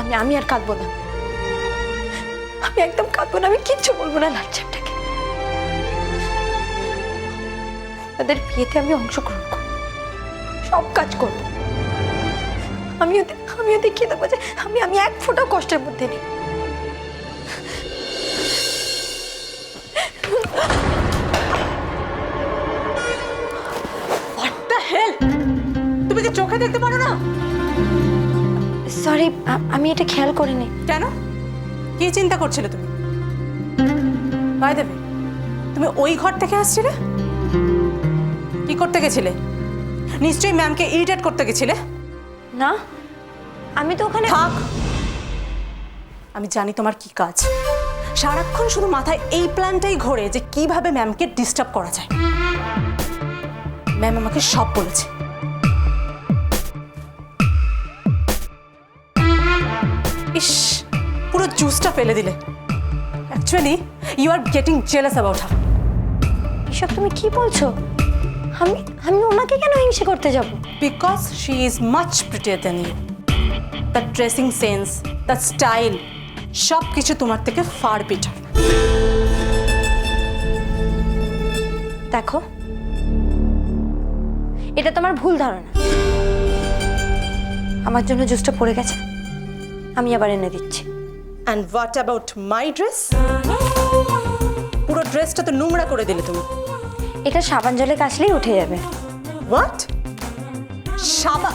আমি আমি আর কাঁদবো না। আমি একদম কাঁদবো না, আমি কিচ্ছু বলব না লাল চ্যাপটাকে ওদের বিয়েতে আমি অংশগ্রহণ করব। সব কাজ করব। আমি ওদের আমি ওদের দেখিয়ে দেবো যে, আমি আমি এক ফোঁটাও কষ্টের মধ্যে নেই। তুমি চোখে দেখতে পারো না? সরি আমি এটা খেয়াল করিনি। কেন? কি চিন্তা করছিলে তুমি? বাই দেবে তুমি ওই ঘর থেকে আসছিলে? কি করতে গেছিলে? নিশ্চয়ই ম্যামকে ইরিটেট করতে গেছিলে? না আমি তো ওখানে থাক। আমি জানি তোমার কি কাজ। সারাক্ষণ শুধু মাথায় এই প্ল্যানটাই ঘোরে যে কীভাবে ম্যামকে ডিস্টার্ব করা যায়। ম্যাম আমাকে সব বলেছে। ইস পুরো জুসটা ফেলে দিলে। Actually you are getting jealous about her এসব তুমি কি বলছো? আমি আমি ওনাকে কেন হিংসে করতে যাব? Because she is much prettier than you the dressing sense the style সব কিছু তোমার থেকে ফার বেটার দেখো। এটা তোমার ভুল ধারণা। আমার জন্য জুসটা পড়ে গেছে। আমি আবার এনে দিচ্ছি। And what about my dress পুরো ড্রেসটা তো নোংরা করে দিলে তুমি। এটা সাবান জলে কাচলেই উঠে যাবে। হোয়াট সাবা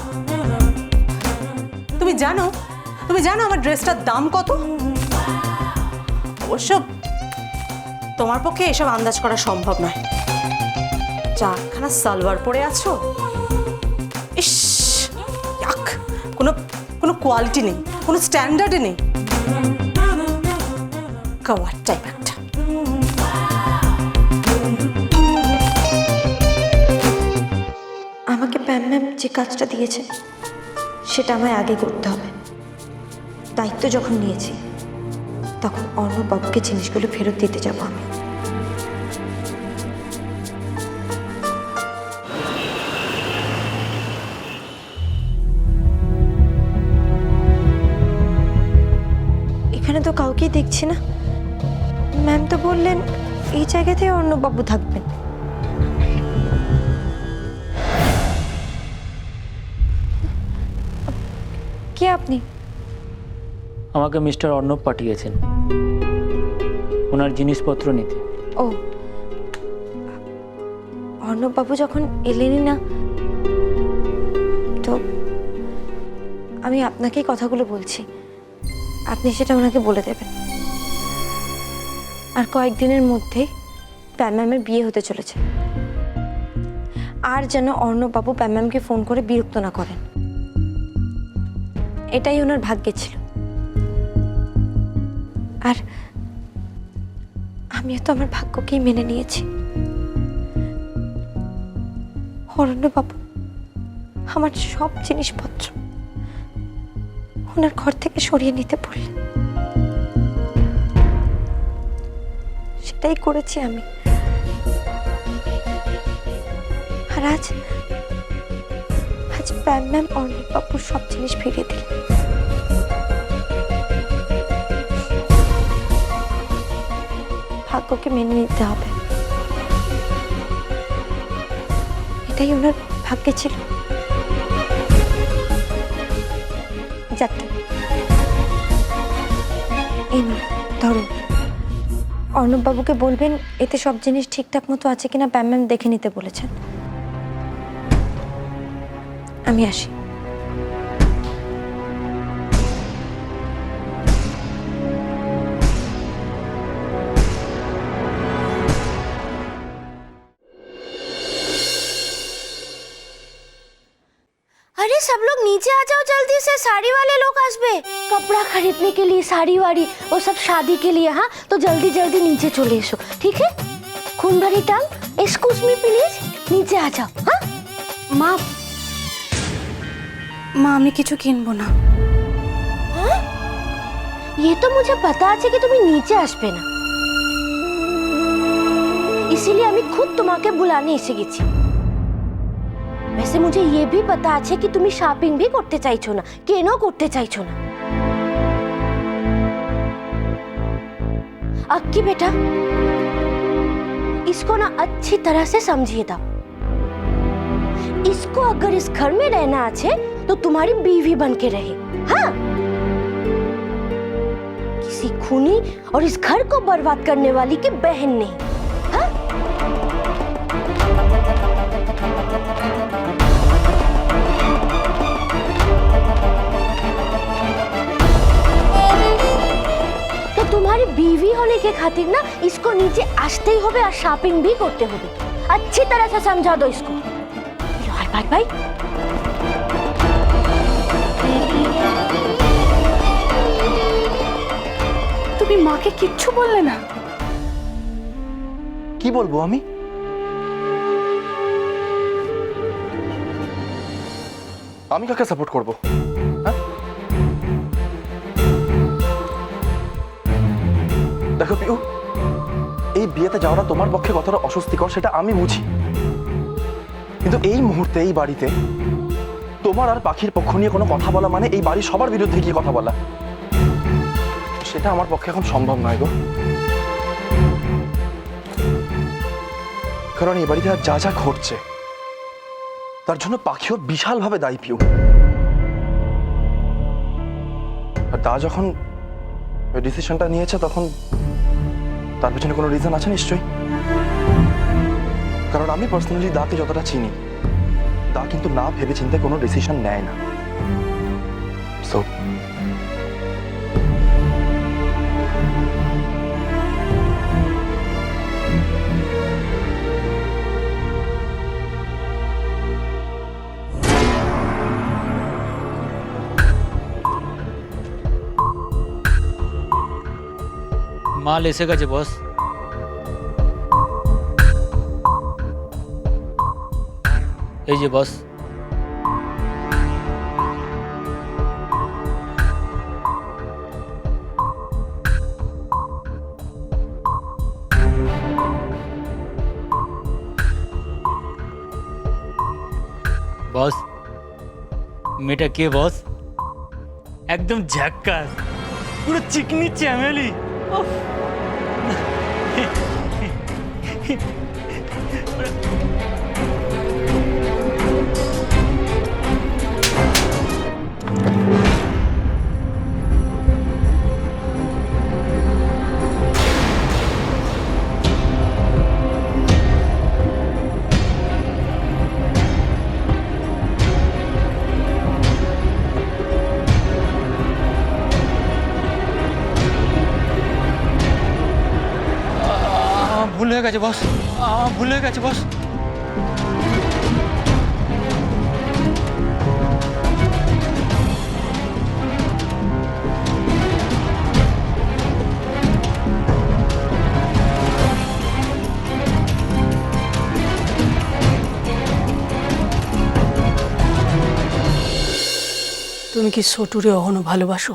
তুমি জানো তুমি জানো আমার ড্রেসটার দাম কত? অবশ্য তোমার পক্ষে এসব আন্দাজ করা সম্ভব নয়। চারখানা সালোয়ার পরে আছো? ইস কোনো কোয়ালিটি নেই, কোনো স্ট্যান্ডার্ডে নেই। কাওয়ার টাইপ একটা। আমাকে ম্যাম ম্যাম যে কাজটা দিয়েছে, সেটা আমায় আগে করতে হবে। দায়িত্ব যখন নিয়েছি, তখন অর্ণববাবুকে জিনিসগুলো ফেরত দিতে যাব আমি। এখানে তো কাউকেই দেখছি না। ম্যাম তো বললেন এই জায়গাতেই অর্ণববাবু থাকবেন। কে আপনি? আমাকে মিস্টার অর্ণব পাঠিয়েছেন। ওনার জিনিসপত্র নিতে। ও। অর্ণববাবু যখন এলেনই না তো আমি আপনাকেই কথাগুলো বলছি। আপনি সেটা ওনাকে বলে দেবেন। আর কয়েকদিনের মধ্যেই প্যাম ম্যামের বিয়ে হতে চলেছে। আর যেন অর্ণববাবু প্যাম ম্যামকে ফোন করে বিরক্ত না করেন। এটাই ওনার ভাগ্যে ছিল। আর আমিও তো আমার ভাগ্যকেই মেনে নিয়েছি। অরণ্যবাবু আমার সব জিনিসপত্র ওনার ঘর থেকে সরিয়ে নিতে বললেন সেটাই করেছি আমি। আর আজ আজ প্যাম ম্যাম অর্ণববাবুর সব জিনিস ফিরিয়ে দিলেন ভাগ্যকে মেনে নিতে হবে। এটাই ওনার ভাগ্যে ছিল। যাতে এই ধরুন অর্ণববাবুকে বলবেন, এতে সব জিনিস ঠিকঠাক মতো আছে কিনা ম্যাম দেখে নিতে বলেছেন। আমি আসি। सब लोग नीचे आ जाओ जल्दी से साड़ी वाले लोग आसबे कपड़ा खरीदने के लिए साड़ी वाड़ी वो सब शादी के लिए हाँ तो जल्दी जल्दी नीचे चले एसो ठीक है खून भरी टांग एक्सक्यूज मी प्लीज नीचे आ जाओ हाँ মা মা আমি কিছু কিনবো না ये तो मुझे पता আছে कि তুমি नीचे আসবে না इसीलिए আমি खुद তোমাকে বুলানে এসে গেছি वैसे मुझे ये भी पता अच्छे कि तुम्हीं शॉपिंग भी करते चाहिए না केनो करते चाहिए না अक्की बेटा, इसको ना अच्छी तरह से समझिए था इसको अगर इस घर में रहना अच्छे तो तुम्हारी बीवी बन के रहे। हाँ? किसी खूनी और इस घर को बर्बाद करने वाली की बहन नहीं। तुम्हारी बीवी होने के खातिर ना इसको नीचे আসতেই হবে আর শপিং भी করতে হবে अच्छी तरह से समझा दो इसको लो, हाय भाई भाई তুমি মাকে কিচ্ছু বললে না কি বলবো আমি আমি কাকে সাপোর্ট করব দেখো পিউ এই বিয়েতে যাওয়াটা তোমার পক্ষে কতটা অস্বস্তিকর সেটা আমি বুঝি। কিন্তু এই মুহূর্তে, এই বাড়িতে তোমার আর পাখির পক্ষ নিয়ে কোনো কথা বলা মানে এই বাড়ির সবার বিরুদ্ধে গিয়ে কথা বলা। সেটা আমার পক্ষে এখন সম্ভব নয় গো। কারণ এই বাড়িতে আর যা যা ঘটছে, তার জন্য পাখিও বিশালভাবে দায়ী পিউ। আর দা যখন ডিসিশনটা নিয়েছে, তখন তার পেছনে কোনো রিজন আছে নিশ্চয়ই? কারণ আমি পার্সোনালি দাকে যতটা চিনি, দা কিন্তু না ভেবে চিন্তে কোনো ডিসিশন নেয় না। সো মাল এসে গেছে বস এই যে বস বস মেয়েটা কে বস একদম ঝাক্কাস পুরো চিকনি চ্যামেলি উফ। আমার হয়ে গেছে, বস। আমার ভুল হয়ে গেছে, বস। তুমি কি ছোটুরে অহনো ভালোবাসো?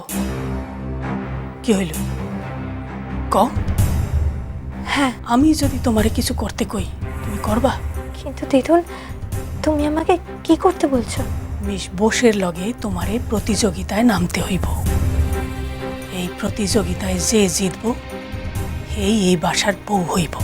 কি হইল? ক হ্যাঁ আমি যদি তোমারে কিছু করতে কই তুমি করবা? কিন্তু দিদুন তুমি আমাকে কি করতে বলছো? মিস বোসের লগে তোমারে প্রতিযোগিতায় নামতে হইব। এই প্রতিযোগিতায় যে জিতব এই এই বাসার বউ হইব।